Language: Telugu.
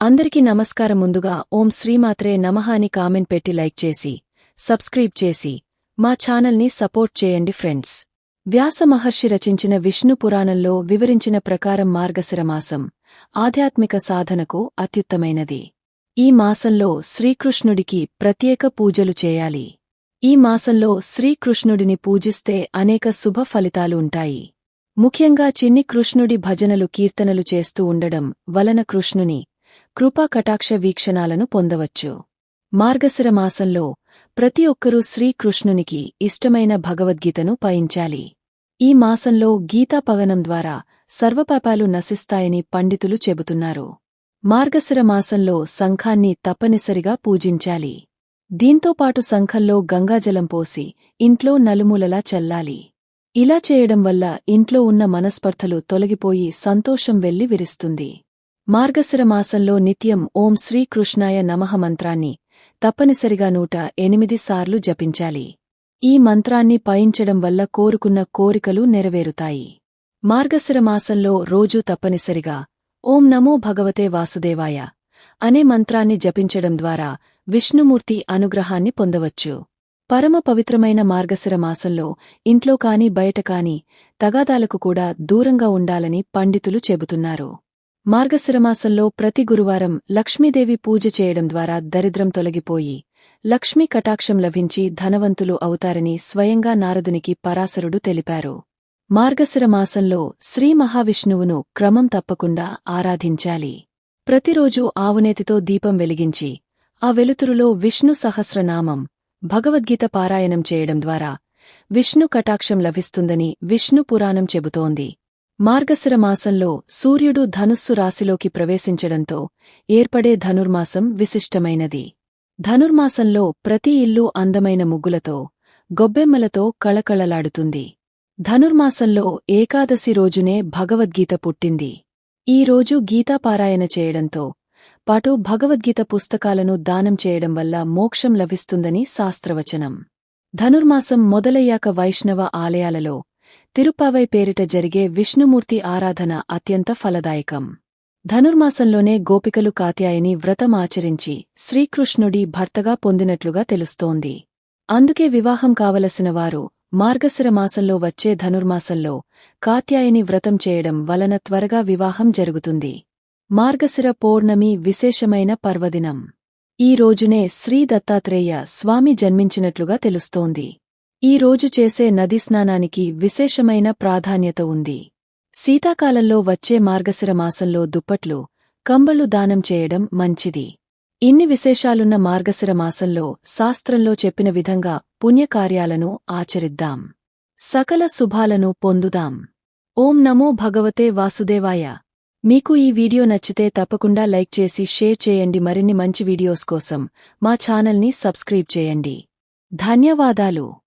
అందరికీ నమస్కారం ముందుగా ఓం శ్రీమాత్రే నమః అని కామెంట్ పెట్టి లైక్ చేసి సబ్స్క్రైబ్ చేసి మా ఛానల్ని సపోర్ట్ చేయండి ఫ్రెండ్స్. వ్యాస మహర్షి రచించిన విష్ణు పురాణంలో వివరించిన ప్రకారం మార్గశిర మాసం ఆధ్యాత్మిక సాధనకు అత్యుత్తమైనది. ఈ మాసంలో శ్రీకృష్ణుడికి ప్రత్యేక పూజలు చేయాలి. ఈ మాసంలో శ్రీకృష్ణుడిని పూజిస్తే అనేక శుభ ఫలితాలు ఉంటాయి. ముఖ్యంగా చిన్ని కృష్ణుడి భజనలు కీర్తనలు చేస్తూ ఉండడం వలన కృష్ణుని కృపా కటాక్ష వీక్షణాలను పొందవచ్చు. మార్గశిర మాసంలో ప్రతి ఒక్కరూ శ్రీకృష్ణునికి ఇష్టమైన భగవద్గీతను పయించాలి ఈ మాసంలో గీతా పగనం ద్వారా సర్వపాపాలు నశిస్తాయని పండితులు చెబుతున్నారు. మార్గశిర మాసంలో సంఘాన్ని తప్పనిసరిగా పూజించాలి. దీంతోపాటు సంఘంలో గంగాజలం పోసి ఇంట్లో నలుమూలలా చల్లాలి. ఇలా చేయడం వల్ల ఇంట్లో ఉన్న మనస్పర్ధలు తొలగిపోయి సంతోషం వెళ్ళి విరుస్తుంది. మార్గశిర మాసంలో నిత్యం ఓం శ్రీకృష్ణాయ నమః మంత్రాన్ని తప్పనిసరిగా నూట ఎనిమిది సార్లు జపించాలి. ఈ మంత్రాన్ని పయించడం వల్ల కోరుకున్న కోరికలు నెరవేరుతాయి. మార్గశిర మాసంలో రోజూ తప్పనిసరిగా ఓం నమో భగవతే వాసుదేవాయ అనే మంత్రాన్ని జపించడం ద్వారా విష్ణుమూర్తి అనుగ్రహాన్ని పొందవచ్చు. పరమ పవిత్రమైన మార్గశిర మాసంలో ఇంట్లో కాని బయట కాని తగాదాలకు కూడా దూరంగా ఉండాలని పండితులు చెబుతున్నారు. మార్గశిరమాసంలో ప్రతి గురువారం లక్ష్మీదేవి పూజ చేయడం ద్వారా దరిద్రం తొలగిపోయి లక్ష్మీ కటాక్షం లభించి ధనవంతులు అవుతారని స్వయంగా నారదునికి పరాశరుడు తెలిపారు. మార్గశిరమాసంలో శ్రీ మహావిష్ణువును క్రమం తప్పకుండా ఆరాధించాలి. ప్రతిరోజూ ఆవునేతితో దీపం వెలిగించి ఆ వెలుతురులో విష్ణు సహస్రనామం భగవద్గీత పారాయణం చేయడం ద్వారా విష్ణు కటాక్షం లభిస్తుందని విష్ణు పురాణం చెబుతోంది. మార్గశిర మాసంలో సూర్యుడు ధనుస్సు రాశిలోకి ప్రవేశించడంతో ఏర్పడే ధనుర్మాసం విశిష్టమైనది. ధనుర్మాసంలో ప్రతి ఇల్లు అందమైన ముగ్గులతో గొబ్బెమ్మలతో కళకళలాడుతుంది. ధనుర్మాసంలో ఏకాదశి రోజునే భగవద్గీత పుట్టింది. ఈ రోజు గీతాపారాయణ చేయడంతో పాటు భగవద్గీత పుస్తకాలను దానం చేయడం వల్ల మోక్షం లభిస్తుందని శాస్త్రవచనం. ధనుర్మాసం మొదలయ్యాక వైష్ణవ ఆలయాలలో తిరుపావై పేరిట జరిగే విష్ణుమూర్తి ఆరాధన అత్యంత ఫలదాయకం. ధనుర్మాసంలోనే గోపికలు కాత్యాయని వ్రతం ఆచరించి శ్రీకృష్ణుడి భర్తగా పొందినట్లుగా తెలుస్తోంది. అందుకే వివాహం కావలసిన వారు మార్గశిర మాసంలో వచ్చే ధనుర్మాసంలో కాత్యాయని వ్రతం చేయడం వలన త్వరగా వివాహం జరుగుతుంది. మార్గశిర పౌర్ణమి విశేషమైన పర్వదినం. ఈ రోజునే శ్రీ దత్తాత్రేయ స్వామి జన్మించినట్లుగా తెలుస్తోంది. ఈ రోజు చేసే నది స్నానానికి విశేషమైన ప్రాధాన్యత ఉంది. శీతాకాలంలో వచ్చే మార్గశిర మాసంలో దుప్పట్లు కంబళ్ళు దానం చేయడం మంచిది. ఇన్ని విశేషాలున్న మార్గశిర మాసంలో శాస్త్రంలో చెప్పిన విధంగా పుణ్యకార్యాలను ఆచరిద్దాం. సకల శుభాలను పొందుదాం. ఓం నమో భగవతే వాసుదేవాయ. మీకు ఈ వీడియో నచ్చితే తప్పకుండా లైక్ చేసి షేర్ చేయండి. మరిన్ని మంచి వీడియోస్ కోసం మా ఛానల్ని సబ్స్క్రైబ్ చేయండి. ధన్యవాదాలు.